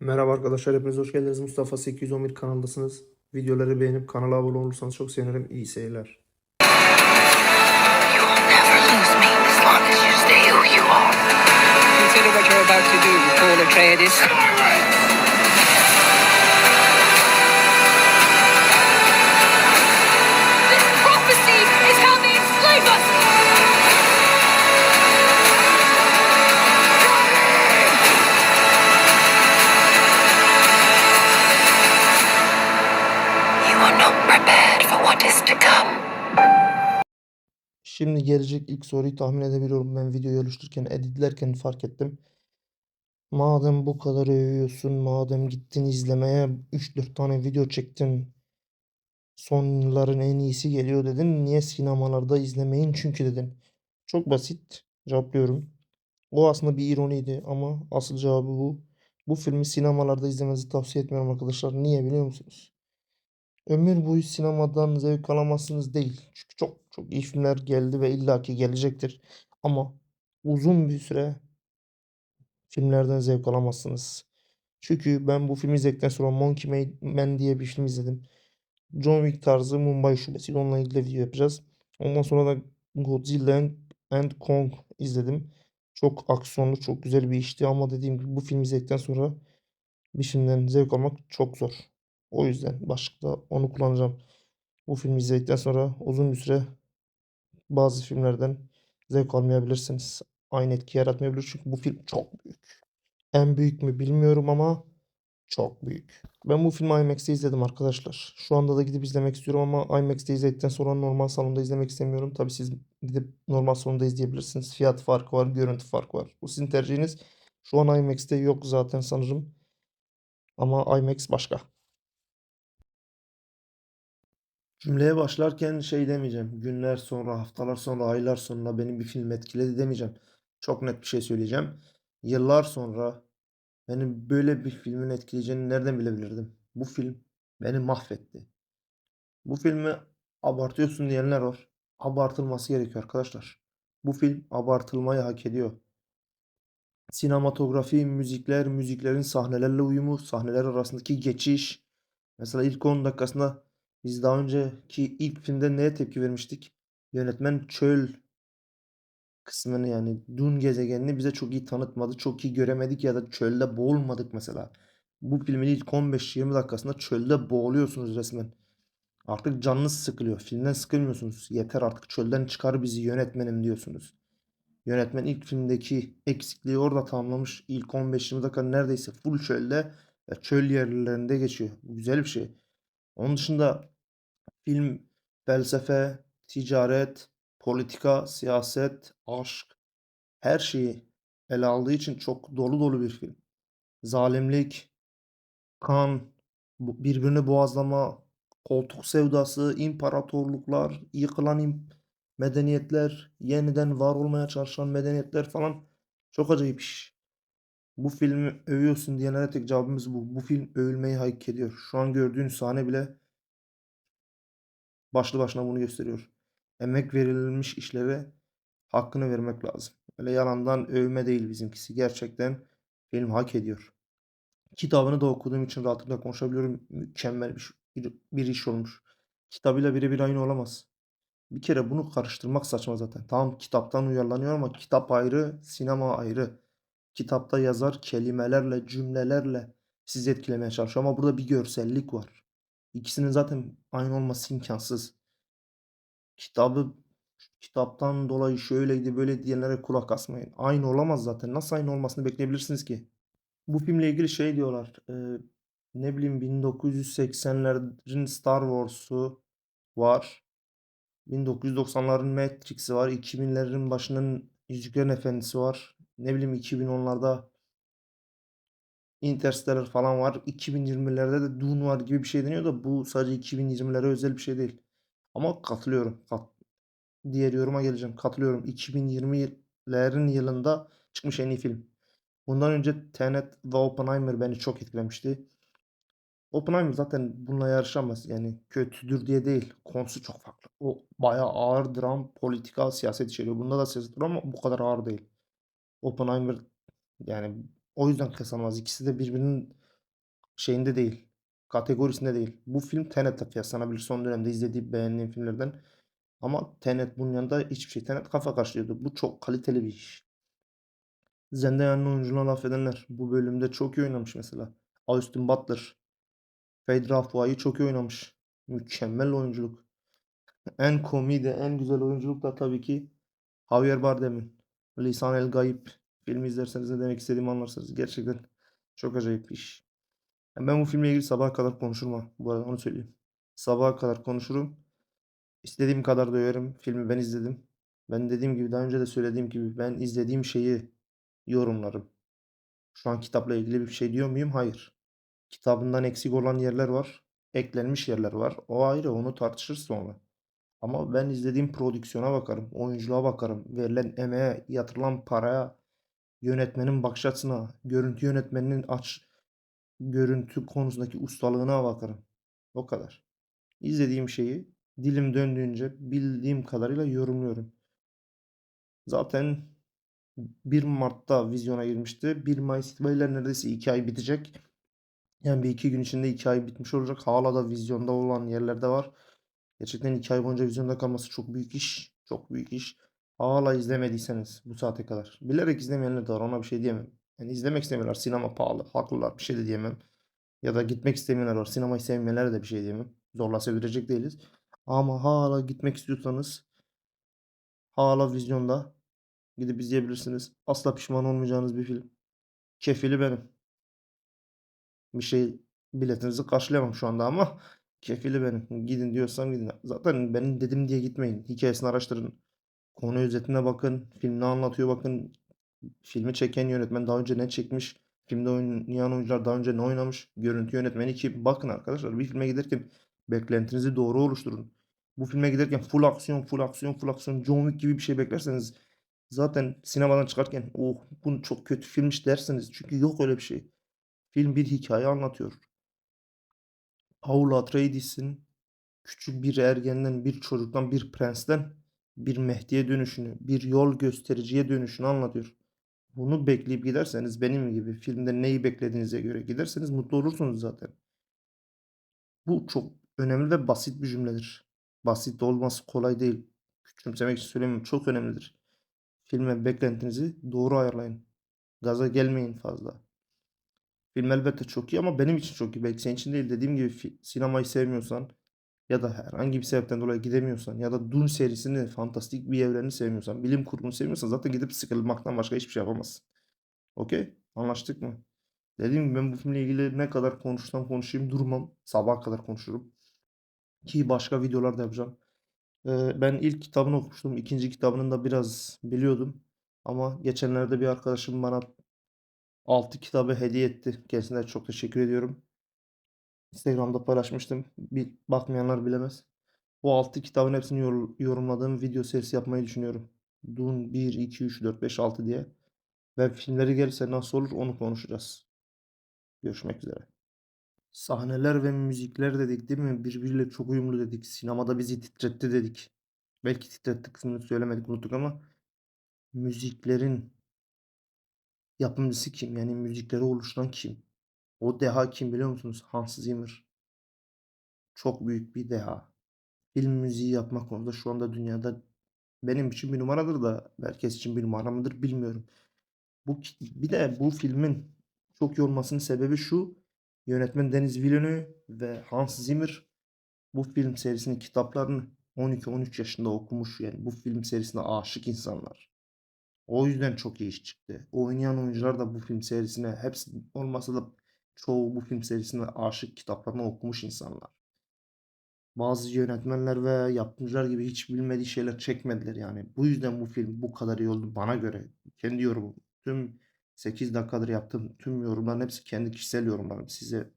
Merhaba arkadaşlar, hepiniz hoş geldiniz. Mustafa 811 kanaldasınız. Videoları beğenip kanala abone olursanız çok sevinirim. İyi seyirler. You will never lose me as long as you stay who you are. Consider what you're about to do, Paul Atreides. Gelecek ilk soruyu tahmin edebiliyorum. Ben videoyu oluştururken, editlerken fark ettim. Madem bu kadar övüyorsun, madem gittin izlemeye 3-4 tane video çektin. Son yılların en iyisi geliyor dedin. Niye sinemalarda izlemeyin? Çünkü dedin. Çok basit cevaplıyorum. O aslında bir ironiydi ama asıl cevabı bu. Bu filmi sinemalarda izlemenizi tavsiye etmiyorum arkadaşlar. Niye biliyor musunuz? Ömür boyu sinemadan zevk alamazsınız değil. Çünkü çok çok iyi filmler geldi ve illaki gelecektir. Ama uzun bir süre filmlerden zevk alamazsınız. Çünkü ben bu filmi izledikten sonra Monkey Ma- Man diye bir film izledim. John Wick tarzı Mumbai şubesiyle onunla ilgili video yapacağız. Ondan sonra da Godzilla and Kong izledim. Çok aksiyonlu, çok güzel bir işti ama dediğim gibi bu filmi izledikten sonra bir filmden zevk almak çok zor. O yüzden başlıkta onu kullanacağım. Bu filmi izledikten sonra uzun bir süre bazı filmlerden zevk almayabilirsiniz. Aynı etki yaratmayabilir çünkü bu film çok büyük. En büyük mü bilmiyorum ama çok büyük. Ben bu filmi IMAX'te izledim arkadaşlar. Şu anda da gidip izlemek istiyorum ama IMAX'te izledikten sonra normal salonda izlemek istemiyorum. Tabii siz gidip normal salonda izleyebilirsiniz. Fiyat farkı var, görüntü farkı var. Bu sizin tercihiniz. Şu an IMAX'te yok zaten sanırım. Ama IMAX başka. Cümleye başlarken şey demeyeceğim. Günler sonra, haftalar sonra, aylar sonra beni bir film etkiledi demeyeceğim. Çok net bir şey söyleyeceğim. Yıllar sonra beni böyle bir filmin etkileyeceğini nereden bilebilirdim? Bu film beni mahvetti. Bu filmi abartıyorsun diyenler var. Abartılması gerekiyor arkadaşlar. Bu film abartılmayı hak ediyor. Sinematografi, müzikler, müziklerin sahnelerle uyumu, sahneler arasındaki geçiş. Mesela ilk 10 dakikasında biz daha önceki ilk filmde neye tepki vermiştik? Yönetmen çöl kısmını yani Dune gezegenini bize çok iyi tanıtmadı. Çok iyi göremedik ya da çölde boğulmadık mesela. Bu filmin ilk 15-20 dakikasında çölde boğuluyorsunuz resmen. Artık canınız sıkılıyor. Filmden sıkılmıyorsunuz. Yeter artık çölden çıkar bizi yönetmenim diyorsunuz. Yönetmen ilk filmdeki eksikliği orada tamamlamış. İlk 15-20 dakika neredeyse full çölde çöl yerlerinde geçiyor. Güzel bir şey. Onun dışında film felsefe, ticaret, politika, siyaset, aşk her şeyi ele aldığı için çok dolu dolu bir film. Zalimlik, kan, birbirini boğazlama, koltuk sevdası, imparatorluklar, yıkılan medeniyetler, yeniden var olmaya çalışan medeniyetler falan çok acayip iş. Bu filmi övüyorsun diyenlere tek cevabımız bu. Bu film övülmeyi hak ediyor. Şu an gördüğün sahne bile başlı başına bunu gösteriyor. Emek verilmiş işlere hakkını vermek lazım. Öyle yalandan övme değil bizimkisi. Gerçekten film hak ediyor. Kitabını da okuduğum için rahatlıkla konuşabiliyorum. Mükemmel bir, bir, iş olmuş. Kitabıyla birebir aynı olamaz. Bir kere bunu karıştırmak saçma zaten. Tamam kitaptan uyarlanıyor ama kitap ayrı, sinema ayrı. Kitapta yazar kelimelerle, cümlelerle sizi etkilemeye çalışıyor ama burada bir görsellik var. İkisinin zaten aynı olması imkansız. Kitabı kitaptan dolayı şöyleydi böyle diyenlere kulak asmayın. Aynı olamaz zaten. Nasıl aynı olmasını bekleyebilirsiniz ki? Bu filmle ilgili şey diyorlar. e, ne bileyim 1980'lerin Star Wars'u var. 1990'ların Matrix'i var. 2000'lerin başının Yüzüklerin Efendisi var. Ne bileyim 2010'larda Interstellar falan var. 2020'lerde de Dune var gibi bir şey deniyor da bu sadece 2020'lere özel bir şey değil. Ama katılıyorum. Kat diğer yoruma geleceğim. Katılıyorum. 2020'lerin yılında çıkmış en iyi film. Bundan önce Tenet ve Oppenheimer beni çok etkilemişti. Oppenheimer zaten bununla yarışamaz. Yani kötüdür diye değil. Konusu çok farklı. O bayağı ağır dram, politika, siyaset içeriyor. Bunda da siyaset var ama bu kadar ağır değil. Oppenheimer yani o yüzden kıyaslanamaz. İkisi de birbirinin şeyinde değil. Kategorisinde değil. Bu film Tenet'le kıyaslanabilir. Son dönemde izlediğim, beğendiğim filmlerden. Ama Tenet bunun yanında hiçbir şey. Tenet kafa karşılıyordu. Bu çok kaliteli bir iş. Zendaya'nın oyunculuğuna laf edenler. Bu bölümde çok iyi oynamış mesela. Austin Butler. Fade Rafua'yı çok iyi oynamış. Mükemmel oyunculuk. En komedi, en güzel oyunculuk da tabii ki Javier Bardem'in. Lisan el Gayip filmi izlerseniz ne demek istediğimi anlarsınız. Gerçekten çok acayip bir iş. Yani ben bu filmle ilgili sabaha kadar konuşurum ha. Bu arada onu söyleyeyim. Sabaha kadar konuşurum. İstediğim kadar döverim. Filmi ben izledim. Ben dediğim gibi daha önce de söylediğim gibi ben izlediğim şeyi yorumlarım. Şu an kitapla ilgili bir şey diyor muyum? Hayır. Kitabından eksik olan yerler var. Eklenmiş yerler var. O ayrı onu tartışırız sonra. Ama ben izlediğim prodüksiyona bakarım. Oyunculuğa bakarım. Verilen emeğe, yatırılan paraya, yönetmenin bakış açısına, görüntü yönetmeninin aç görüntü konusundaki ustalığına bakarım. O kadar. İzlediğim şeyi dilim döndüğünce bildiğim kadarıyla yorumluyorum. Zaten 1 Mart'ta vizyona girmişti. 1 Mayıs itibariyle neredeyse 2 ay bitecek. Yani bir iki gün içinde 2 ay bitmiş olacak. Hala da vizyonda olan yerlerde var. Gerçekten 2 ay boyunca vizyonda kalması çok büyük iş. Çok büyük iş. Hala izlemediyseniz bu saate kadar. Bilerek izlemeyenler de var. Ona bir şey diyemem. Yani izlemek istemiyorlar. Sinema pahalı. Haklılar. Bir şey de diyemem. Ya da gitmek istemeyenler var. Sinemayı sevmeyenlere de bir şey diyemem. Zorla sevirecek değiliz. Ama hala gitmek istiyorsanız hala vizyonda gidip izleyebilirsiniz. Asla pişman olmayacağınız bir film. Kefili benim. Bir şey biletinizi karşılayamam şu anda ama kefili benim. Gidin diyorsam gidin. Zaten benim dedim diye gitmeyin. Hikayesini araştırın. Konu özetine bakın. Film ne anlatıyor bakın. Filmi çeken yönetmen daha önce ne çekmiş. Filmde oynayan oyuncular daha önce ne oynamış. Görüntü yönetmeni kim? Bakın arkadaşlar bir filme giderken beklentinizi doğru oluşturun. Bu filme giderken full aksiyon, full aksiyon, full aksiyon, John Wick gibi bir şey beklerseniz zaten sinemadan çıkarken oh bu çok kötü filmmiş dersiniz. Çünkü yok öyle bir şey. Film bir hikaye anlatıyor. Paul Atreides'in küçük bir ergenden, bir çocuktan, bir prensten bir Mehdi'ye dönüşünü, bir yol göstericiye dönüşünü anlatıyor. Bunu bekleyip giderseniz benim gibi filmde neyi beklediğinize göre giderseniz mutlu olursunuz zaten. Bu çok önemli ve basit bir cümledir. Basit olması kolay değil. Küçümsemek için söylemiyorum. Çok önemlidir. Filme beklentinizi doğru ayarlayın. Gaza gelmeyin fazla. Film elbette çok iyi ama benim için çok iyi. Belki senin için değil. Dediğim gibi sinemayı sevmiyorsan ya da herhangi bir sebepten dolayı gidemiyorsan ya da Dune serisini, fantastik bir evreni sevmiyorsan, bilim kurgunu sevmiyorsan zaten gidip sıkılmaktan başka hiçbir şey yapamazsın. Okey? Anlaştık mı? Dediğim gibi ben bu filmle ilgili ne kadar konuşsam konuşayım durmam. Sabaha kadar konuşurum. Ki başka videolar da yapacağım. Ee, ben ilk kitabını okumuştum. İkinci kitabını da biraz biliyordum. Ama geçenlerde bir arkadaşım bana 6 kitabı hediye etti. Kendisine çok teşekkür ediyorum. Instagram'da paylaşmıştım. Bir bakmayanlar bilemez. Bu 6 kitabın hepsini yor- yorumladığım video serisi yapmayı düşünüyorum. Dune 1, 2, 3, 4, 5, 6 diye. Ve filmleri gelirse nasıl olur onu konuşacağız. Görüşmek üzere. Sahneler ve müzikler dedik değil mi? Birbiriyle çok uyumlu dedik. Sinemada bizi titretti dedik. Belki titretti kısmını söylemedik unuttuk ama müziklerin yapımcısı kim? Yani müzikleri oluşturan kim? O deha kim biliyor musunuz? Hans Zimmer. Çok büyük bir deha. Film müziği yapmak konusunda şu anda dünyada benim için bir numaradır da herkes için bir numara mıdır bilmiyorum. Bu bir de bu filmin çok iyi olmasının sebebi şu. Yönetmen Denis Villeneuve ve Hans Zimmer bu film serisinin kitaplarını 12-13 yaşında okumuş. Yani bu film serisine aşık insanlar. O yüzden çok iyi iş çıktı. Oynayan oyuncular da bu film serisine hepsi olmasa da çoğu bu film serisine aşık kitaplarını okumuş insanlar. Bazı yönetmenler ve yapımcılar gibi hiç bilmediği şeyler çekmediler yani. Bu yüzden bu film bu kadar iyi oldu bana göre. Kendi yorumum. Tüm 8 dakikadır yaptığım tüm yorumların hepsi kendi kişisel yorumlarım. Size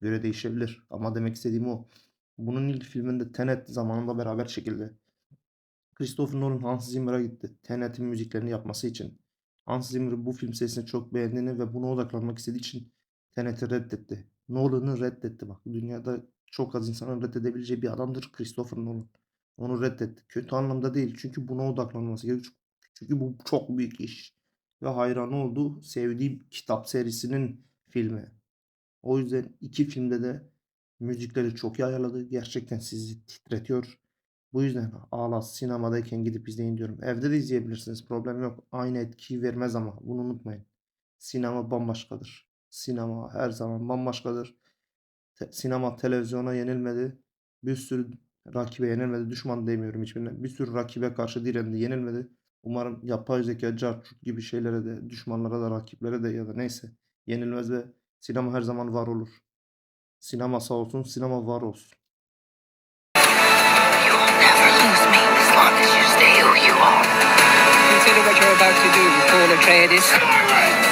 göre değişebilir. Ama demek istediğim o. Bunun ilk filminde Tenet zamanında beraber çekildi. Christopher Nolan Hans Zimmer'a gitti. Tenet'in müziklerini yapması için. Hans Zimmer bu film serisini çok beğendiğini ve buna odaklanmak istediği için Tenet'i reddetti. Nolan'ı reddetti bak. Dünyada çok az insanın reddedebileceği bir adamdır Christopher Nolan. Onu reddetti. Kötü anlamda değil. Çünkü buna odaklanması gerekiyor. Çünkü bu çok büyük iş. Ve hayranı olduğu sevdiği kitap serisinin filmi. O yüzden iki filmde de müzikleri çok iyi ayarladı. Gerçekten sizi titretiyor. Bu yüzden ağla sinemadayken gidip izleyin diyorum. Evde de izleyebilirsiniz. Problem yok. Aynı etkiyi vermez ama bunu unutmayın. Sinema bambaşkadır. Sinema her zaman bambaşkadır. Te- sinema televizyona yenilmedi. Bir sürü rakibe yenilmedi. Düşman demiyorum hiçbirine. Bir sürü rakibe karşı direndi, yenilmedi. Umarım yapay zeka, carçurt gibi şeylere de, düşmanlara da, rakiplere de ya da neyse yenilmez ve sinema her zaman var olur. Sinema sağ olsun, sinema var olsun. Consider what you're about to do, you Paul Atreides.